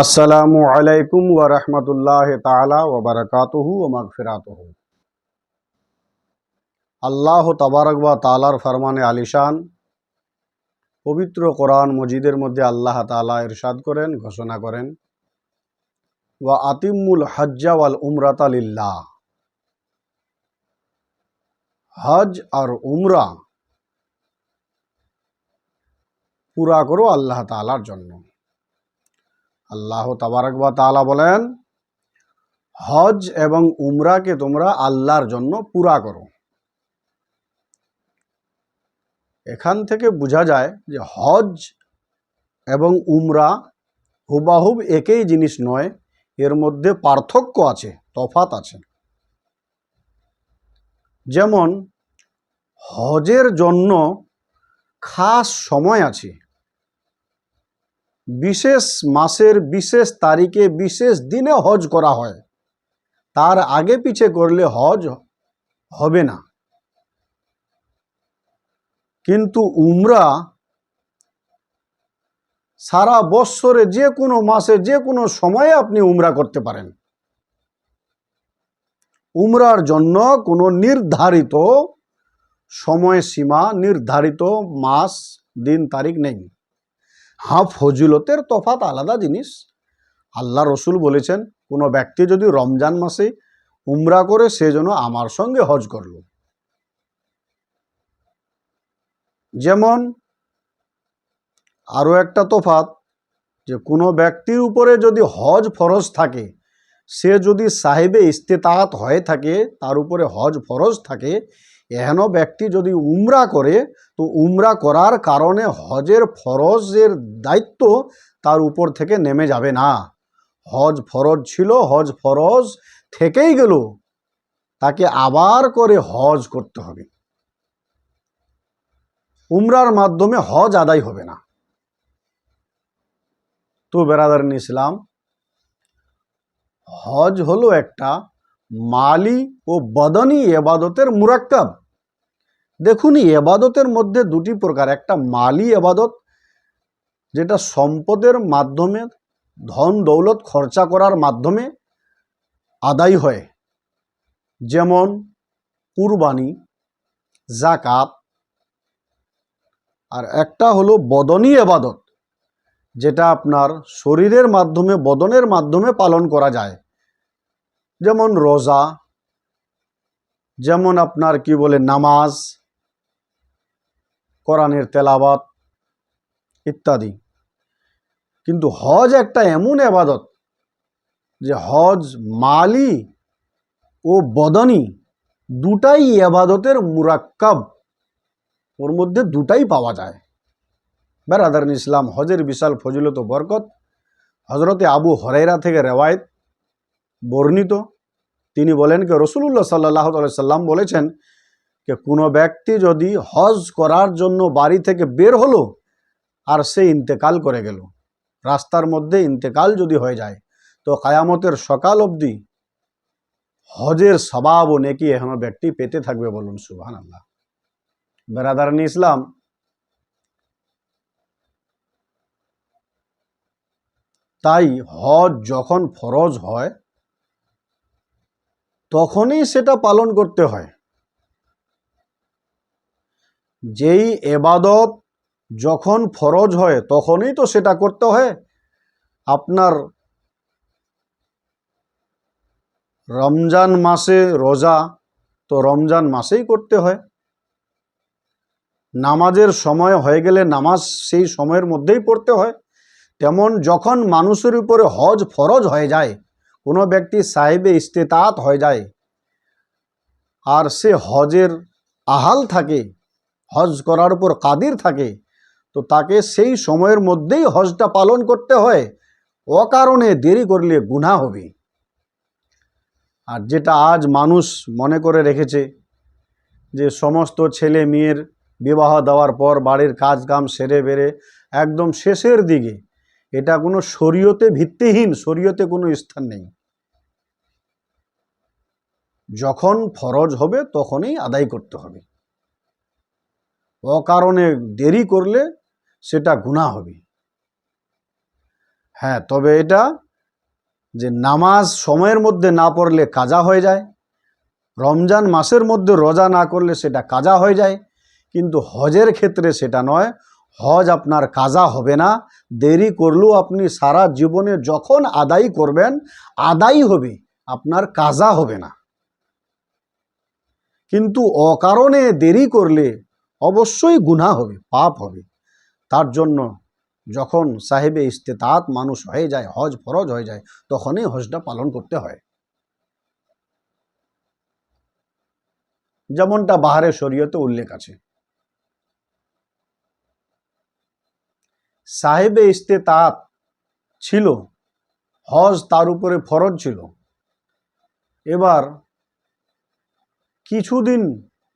আসসালামু আলাইকুম ওয়া রাহমাতুল্লাহি তাআলা ওয়া বারাকাতুহু ওয়া মাগফিরাতুহু। আল্লাহ তাবারক ওয়া তাআলার ফরমানে আলিশান, পবিত্র কোরআন মজিদের মধ্যে আল্লাহ তাআলা ইরশাদ করেন, ঘোষণা করেন। ওয়া আতিমুল হজ্জা ওয়াল উমরাতা লিল্লাহ। হজ আর উমরা পুরা করো আল্লাহ তাআলার জন্য। আল্লাহ তাবারক বা তাআলা বলেন, হজ এবং উমরাকে তোমরা আল্লাহর জন্য পুরা করো। এখান থেকে বোঝা যায় যে হজ এবং উমরা হুবাহুব একই জিনিস নয়, এর মধ্যে পার্থক্য আছে তফাত আছে। যেমন, হজের জন্য খাস সময় আছে বিশেষ মাসের বিশেষ তারিখে বিশেষ দিনে হজ করা হয়। তার আগে পিছে করলে হজ হবে না। কিন্তু উমরা সারা বৎসরে যে কোনো মাসে যে কোনো সময়ে আপনি উমরা করতে পারেন। উমরার জন্য কোনো নির্ধারিত সময়সীমা, নির্ধারিত মাস, দিন, তারিখ নেই। হ্যাঁ ফজিলতের তফাত আলাদা জিনিস। আল্লাহ রসুল বলেছেন, কোনো ব্যক্তি যদি রমজান মাসে উমরা করে, সে যেন আমার সঙ্গে হজ করল। যেমন, আরও একটা তফাত যে কোনো ব্যক্তির উপরে যদি হজ ফরজ থাকে সে যদি সাহেবে ইস্তেতাহাত হয়ে থাকে, তার উপরে হজ ফরজ থাকে, এহেন ব্যক্তি যদি উমরা করে, তো উমরা করার কারণে হজের ফরজের দায়িত্ব তার উপর থেকে নেমে যাবে না। হজ ফরজ ছিল, হজ ফরজ থেকেই গেল। তাকে আবার করে হজ করতে হবে। উমরার মাধ্যমে হজ আদায় হবে না। তো বেরাদারিন ইসলাম হজ হলো একটা মালি ও বদনী এবাদতের মুরাক্কাব। দেখুন এবাদতের মধ্যে দুটি প্রকার, একটা মালি এবাদত, যেটা সম্পদের মাধ্যমে, ধন দৌলত খরচা করার মাধ্যমে আদায় হয়। যেমন কুরবানি জাকাত আর একটা হলো বদনী এবাদত। যেটা আপনার শরীরের মাধ্যমে, বদনের মাধ্যমে পালন করা যায়। যেমন রোজা, যেমন আপনার কি বলে নামাজ, কোরআনের তেলাবাত ইত্যাদি। কিন্তু হজ একটা এমন এবাদত যে হজ মালি ও বদনী দুটাই এবাদতের মুরাক্কাব। ওর মধ্যে দুটাই পাওয়া যায়। বেরাদারিন ইসলাম হজের বিশাল ফজিলত বরকত। হজরতে আবু হরাইরা থেকে রেওয়ায়ত বর্ণিত। তিনি বলেন কি রসুল্লাহ সাল্লাহ সাল্লাম বলেছেন যে, কোনো ব্যক্তি যদি হজ করার জন্য বাড়ি থেকে বের হলো, আর সে ইন্তেকাল করে গেল, রাস্তার মধ্যে ইন্তেকাল যদি হয়ে যায়, তো কায়ামতের সকাল অবধি হজের স্বভাব ও নেকি এখনও ব্যক্তি পেতে থাকবে বলুন সুবহান আল্লাহ বেরাদারানি ইসলাম তাই হজ যখন ফরজ হয়, তখনই সেটা পালন করতে হয়। যেই এবাদত যখন ফরজ হয়, তখনই তো সেটা করতে হয়। আপনার রমজান মাসে রোজা, তো রমজান মাসেই করতে হয়। নামাজের সময় হয়ে গেলে নামাজ সেই সময়ের মধ্যেই পড়তে হয়। তেমন যখন মানুষের উপরে হজ ফরজ হয়ে যায়, কোনো ব্যক্তি সাহেবে ইস্তেতাত হয়ে যায় আর সে হজের আহাল থাকে, হজ করার উপর কাদির থাকে, তো তাকে সেই সময়ের মধ্যেই হজটা পালন করতে হয়। অকারণে দেরি করলে গুনাহ হবে। আর যেটা আজ মানুষ মনে করে রেখেছে যে সমস্ত ছেলে মেয়ের বিবাহ দেওয়ার পর বাড়ির কাজ কাম সেরে বেড়ে একদম শেষের দিকে এটা কোনো শরীয়তে ভিত্তিহীন, শরীয়তে কোনো স্থান নেই। যখন ফরজ হবে তখনই আদায় করতে হবে। অকারণে দেরি করলে সেটা গুণা হবে। হ্যাঁ তবে এটা যে নামাজ সময়ের মধ্যে না পড়লে কাজা হয়ে যায়, রমজান মাসের মধ্যে রোজা না করলে সেটা কাজা হয়ে যায়, কিন্তু হজের ক্ষেত্রে সেটা নয় হজ আপনার কাজা হবে না। দেরি করলেও আপনি সারা জীবনে যখন আদায় করবেন, আদায় হবে, আপনার কাজা হবে না। কিন্তু অকারণে দেরি করলে অবশ্যই গুনাহ হবে, পাপ হবে। তার জন্য যখন সাহেবে ইস্তেতাত মানুষ হয়ে যায়, হজ ফরজ হয়ে যায়, তখনই হজটা পালন করতে হয়। যেমনটা বাহারে শরীয়তে উল্লেখ আছে। সাহেবে ইস্তেতাত ছিল, হজ তার উপরে ফরজ ছিল। এবার কিছুদিন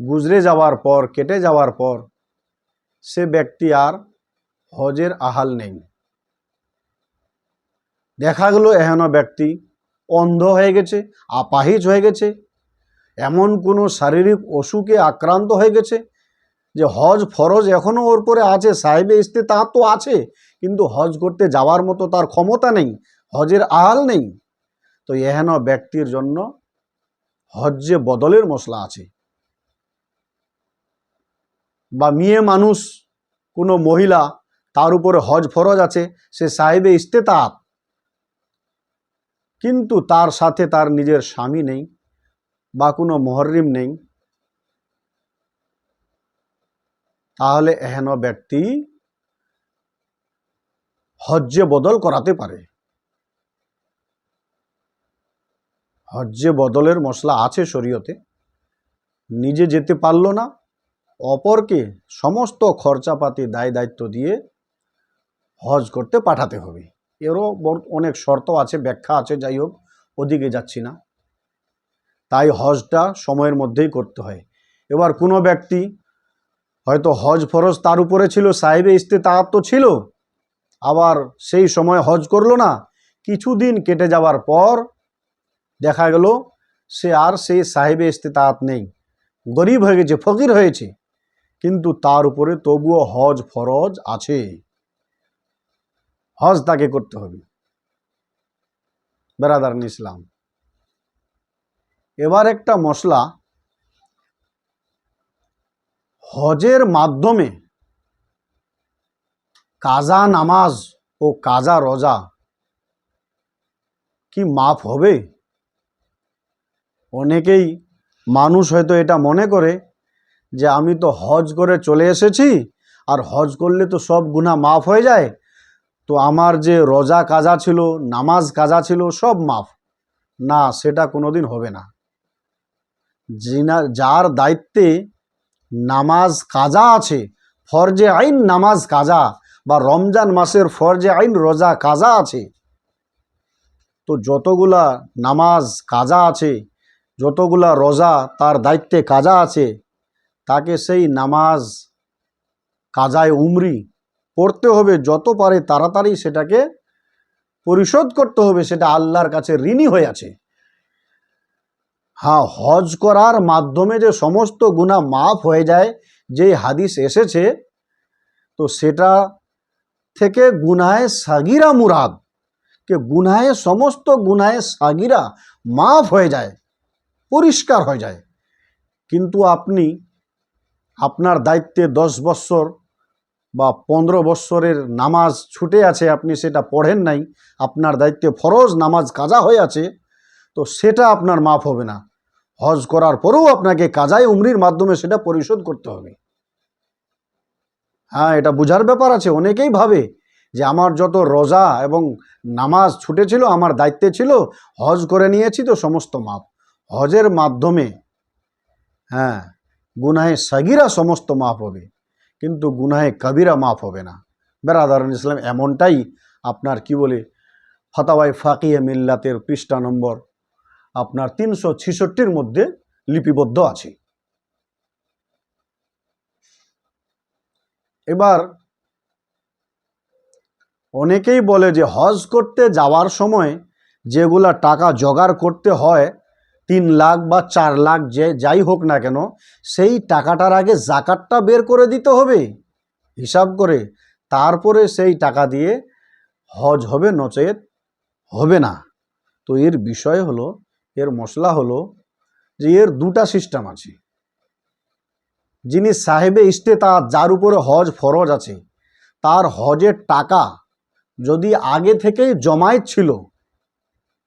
গুজরে যাওয়ার পর, কেটে যাওয়ার পর সে ব্যক্তি আর হজের আহাল নেই। দেখা গেল এহেন ব্যক্তি অন্ধ হয়ে গেছে, আপাহিজ হয়ে গেছে, এমন কোনো শারীরিক অসুখে আক্রান্ত হয়ে গেছে যে হজ ফরজ এখনও ওর পরে আছে, সাহেবে ইস্তে তা তো আছে, কিন্তু হজ করতে যাওয়ার মতো তার ক্ষমতা নেই, হজের আহাল নেই। তো এহেন ব্যক্তির জন্য হজ্জে বদলের মশলা আছে। বা মেয়ে মানুষ, কোনো মহিলা, তার উপরে হজ ফরজ আছে, সে সাহেবে ইস্তেতাপ কিন্তু তার সাথে তার নিজের স্বামী নেই, বা কোনো মহরিম নেই তাহলে এহেন ব্যক্তি হজ্জে বদল করাতে পারে। হজ্জে বদলের মশলা আছে শরীয়তে। নিজে যেতে পারল না, অপরকে সমস্ত খরচাপাতি দায় দায়িত্ব দিয়ে হজ করতে পাঠাতে হবে। এরও অনেক শর্ত আছে, ব্যাখ্যা আছে, যাই হোক, ওদিকে যাচ্ছি না। তাই হজটা সময়ের মধ্যেই করতে হয়। এবার কোনো ব্যক্তি হয়তো হজ ফরজ তার উপরে ছিল, সাহেবে ইস্তে তো ছিল। আবার সেই সময় হজ করল না। কিছুদিন কেটে যাওয়ার পর দেখা গেল সে আর সেই সাহেবে ইস্তেতাত নেই। গরিব হয়ে গেছে, ফকির হয়েছে। কিন্তু তার উপরে তবুও হজ ফরজ আছে। হজ তাকে করতে হবে। বেরাদার ইসলাম এবার একটা মশলা হজের মাধ্যমে কাজা নামাজ ও কাজা রোজা কি মাফ হবে? অনেকেই মানুষ হয়তো এটা মনে করে যে আমি তো হজ করে চলে এসেছি আর হজ করলে তো সব গুণা মাফ হয়ে যায়। তো আমার যে রোজা কাজা ছিল, নামাজ কাজা ছিল, সব মাফ। না, সেটা কোনোদিন হবে না। যার দায়িত্বে নামাজ কাজা আছে, ফরজে আইন নামাজ কাজা, বা রমজান মাসের ফরজে আইন রোজা কাজা আছে। তো যতগুলা নামাজ কাজা আছে, যতগুলা রোজা তার দায়িত্বে কাজা আছে, তাকে সেই নামাজ কাজায় উমরি পড়তে হবে, যত পারে তাড়াতাড়ি সেটাকে পরিশোধ করতে হবে, সেটা আল্লাহর কাছে ঋণী হয়ে আছে। হ্যাঁ হজ করার মাধ্যমে যে সমস্ত গুণা মাফ হয়ে যায়, যেই হাদিস এসেছে, তো সেটা থেকে গুনায় সাগিরা মুরাদ, কে গুনায় সমস্ত গুনায় সাগিরা মাফ হয়ে যায়, পরিষ্কার হয়ে যায়। কিন্তু আপনি আপনার দায়িত্বে দশ বৎসর বা পনেরো বৎসরের নামাজ ছুটে আছে, আপনি সেটা পড়েন নাই, আপনার দায়িত্বে ফরজ নামাজ কাজা হয়ে আছে তো সেটা আপনার মাফ হবে না। হজ করার পরেও আপনাকে কাজায় উমরির মাধ্যমে সেটা পরিশোধ করতে হবে। হ্যাঁ এটা বোঝার ব্যাপার আছে। অনেকেই ভাবে যে আমার যত রোজা এবং নামাজ ছুটেছিল, আমার দায়িত্বে ছিল, হজ করে নিয়েছি তো সমস্ত মাপ। হজের মাধ্যমে হ্যাঁ গুনাহে সাগিরা সমস্ত মাফ হবে। কিন্তু গুনাহে কবিরা মাফ হবে না। বেরাদারুল ইসলাম, এমনটাই আপনার কি বলে ফতাওয়াই ফাকিয়ে মিল্লাতের পৃষ্ঠা নম্বর আপনার তিনশো ছিষট্টির মধ্যে লিপিবদ্ধ আছে। এবার অনেকেই বলে যে হজ করতে যাওয়ার সময় যেগুলা টাকা জোগাড় করতে হয়, তিন লাখ বা চার লাখ যে যাই হোক না কেন, সেই টাকাটার আগে জাকাতটা বের করে দিতে হবে। হিসাব করে তারপরে সেই টাকা দিয়ে হজ হবে, নচেত হবে না। তো এর বিষয় হলো এর মশলা হলো যে এর দুটা সিস্টেম আছে। যিনি সাহেবে ইস্তেতা, যার উপরে হজ ফরজ আছে, তার হজের টাকা যদি আগে থেকেই জমায়েত ছিল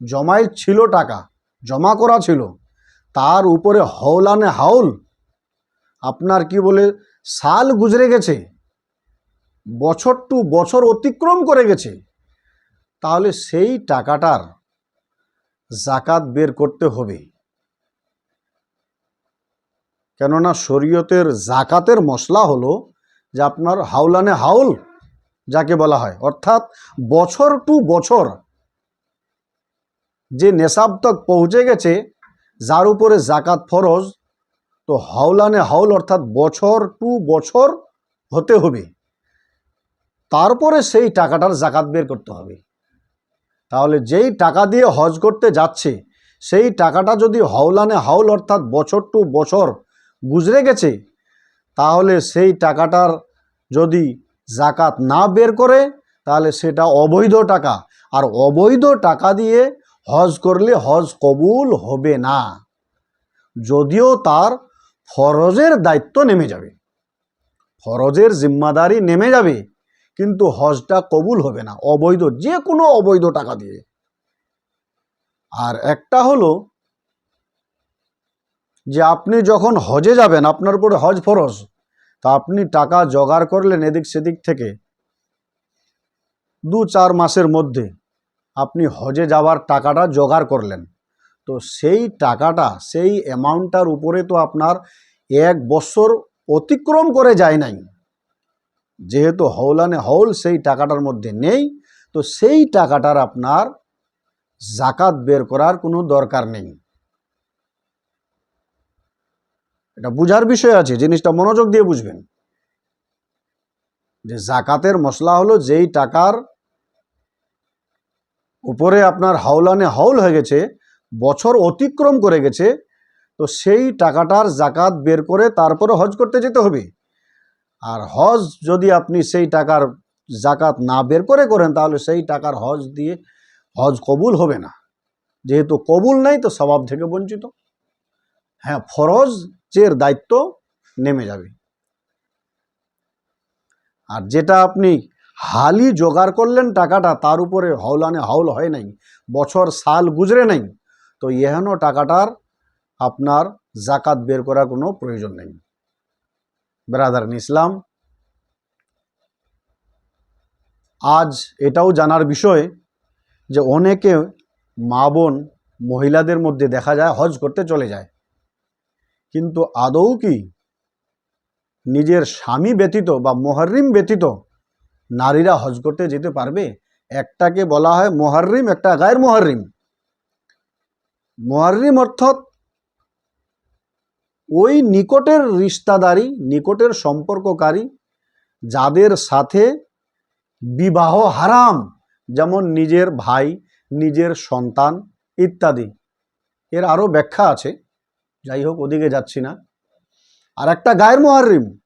জমায়েত ছিল টাকা, জমা করা ছিল, তার উপরে হৌলানে হাউল, আপনার কি বলে, সাল গুজরে গেছে, বছর টু বছর অতিক্রম করে গেছে, তাহলে সেই টাকাটার জাকাত বের করতে হবে। কেননা শরীয়তের জাকাতের মশলা হলো যে আপনার হাউলানে হাউল যাকে বলা হয়। অর্থাৎ বছর টু বছর যে নেশাব তক পৌঁছে গেছে, যার উপরে জাকাত ফরজ, তো হাওলানে হাউল অর্থাৎ বছর টু বছর হতে হবে। তারপরে সেই টাকাটার জাকাত বের করতে হবে। তাহলে যেই টাকা দিয়ে হজ করতে যাচ্ছে, সেই টাকাটা যদি হাওলানে হাউল অর্থাৎ বছর টু বছর গুজরে গেছে, তাহলে সেই টাকাটার যদি জাকাত না বের করে, তাহলে সেটা অবৈধ টাকা। আর অবৈধ টাকা দিয়ে হজ করলে হজ কবুল হবে না। যদিও তার ফরজের দায়িত্ব নেমে যাবে। ফরজের জিম্মাদারি নেমে যাবে। কিন্তু হজটা কবুল হবে না, অবৈধ যে কোনো অবৈধ টাকা দিয়ে। আর একটা হলো যে আপনি যখন হজে যাবেন, আপনার উপরে হজ ফরজ, তা আপনি টাকা জোগাড় করলেন এদিক সেদিক থেকে দু চার মাসের মধ্যে আপনি হজে যাওয়ার টাকাটা জোগাড় করলেন। তো সেই টাকাটা, সেই অ্যামাউন্টটার উপরে তো আপনার এক বছর অতিক্রম করে যায় নাই। যেহেতু হৌলানে হৌল সেই টাকাটার মধ্যে নেই, তো সেই টাকাটার আপনার জাকাত বের করার কোনো দরকার নেই। এটা বুঝার বিষয় আছে, জিনিসটা মনোযোগ দিয়ে বুঝবেন। যে জাকাতের মশলা হলো যেই টাকার উপরে আপনার হাওলানে হাউল হয়ে গেছে, বছর অতিক্রম করে গেছে, তো সেই টাকাটার জাকাত বের করে তারপরে হজ করতে যেতে হবে। আর হজ যদি আপনি সেই টাকার জাকাত না বের করে করেন, তাহলে সেই টাকার হজ দিয়ে হজ কবুল হবে না। যেহেতু কবুল নাই, তো স্বভাব থেকে বঞ্চিত। হ্যাঁ ফরজের দায়িত্ব নেমে যাবে। আর যেটা আপনি হালি জোগাড় করলেন টাকাটা, তার উপরে হাওলানে হাউল হয় নাই, বছর সাল গুজরে নাই, তো এহেন টাকাটার আপনার জাকাত বের করার কোনো প্রয়োজন নেই। ব্রাদার ইসলাম। আজ এটাও জানার বিষয় যে অনেকে মা বোন মহিলাদের মধ্যে দেখা যায়, হজ করতে চলে যায়। কিন্তু আদৌ কি নিজের স্বামী ব্যতীত বা মোহারিম ব্যতীত নারীরা হজ করতে যেতে পারবে? একটাকে বলা হয় মোহারিম একটা গায়ের মোহারিম মোহারিম অর্থাৎ ওই নিকটের রিস্তাদারি নিকটের সম্পর্ককারী, যাদের সাথে বিবাহ হারাম, যেমন নিজের ভাই, নিজের সন্তান ইত্যাদি। এর আরও ব্যাখ্যা আছে, যাই হোক ওদিকে যাচ্ছি না। আর একটা গায়ের মোহারিম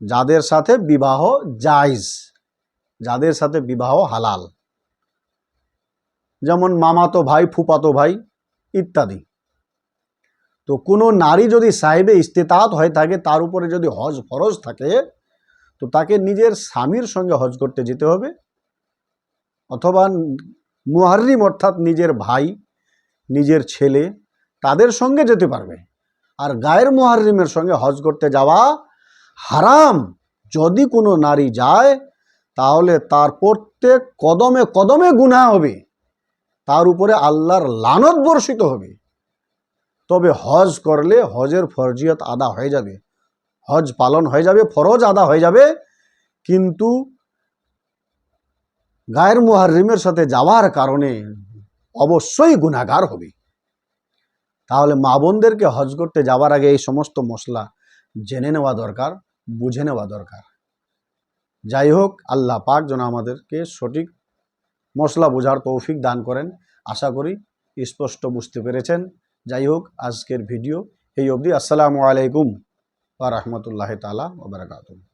যাদের সাথে বিবাহ জায়জ, যাদের সাথে বিবাহ হালাল। যেমন মামাতো ভাই, ফুপাতো ভাই ইত্যাদি। তো কোনো নারী যদি সাহেবে ইস্তেতাত হয়ে থাকে, তার উপরে যদি হজ ফরজ থাকে, তো তাকে নিজের স্বামীর সঙ্গে হজ করতে যেতে হবে। অথবা মুহারিম অর্থাৎ নিজের ভাই, নিজের ছেলে তাদের সঙ্গে যেতে পারবে। আর গায়ের মুহারিমের সঙ্গে হজ করতে যাওয়া হারাম। যদি কোনো নারী যায়, তাহলে তার প্রত্যেক কদমে কদমে গুনাহ হবে। তার উপরে আল্লাহর লানত বর্ষিত হবে। তবে হজ করলে হজের ফরজিয়ত আদা হয়ে যাবে। হজ পালন হয়ে যাবে, ফরজ আদা হয়ে যাবে। কিন্তু গায়ের মুহারিমের সাথে যাওয়ার কারণে অবশ্যই গুণাগার হবে। তাহলে মা বোনদেরকে হজ করতে যাওয়ার আগে এই সমস্ত মশলা জেনে নেওয়া দরকার, বুঝে নেওয়া দরকার। যাই হোক, আল্লাহ পাক যেন আমাদেরকে সঠিক মশলা বোঝার তৌফিক দান করেন। আশা করি স্পষ্ট বুঝতে পেরেছেন। যাই হোক আজকের ভিডিও এই অবধি। আসসালামু আলাইকুম ওয়া রাহমাতুল্লাহি তাআলা ওয়া বারাকাতুহু।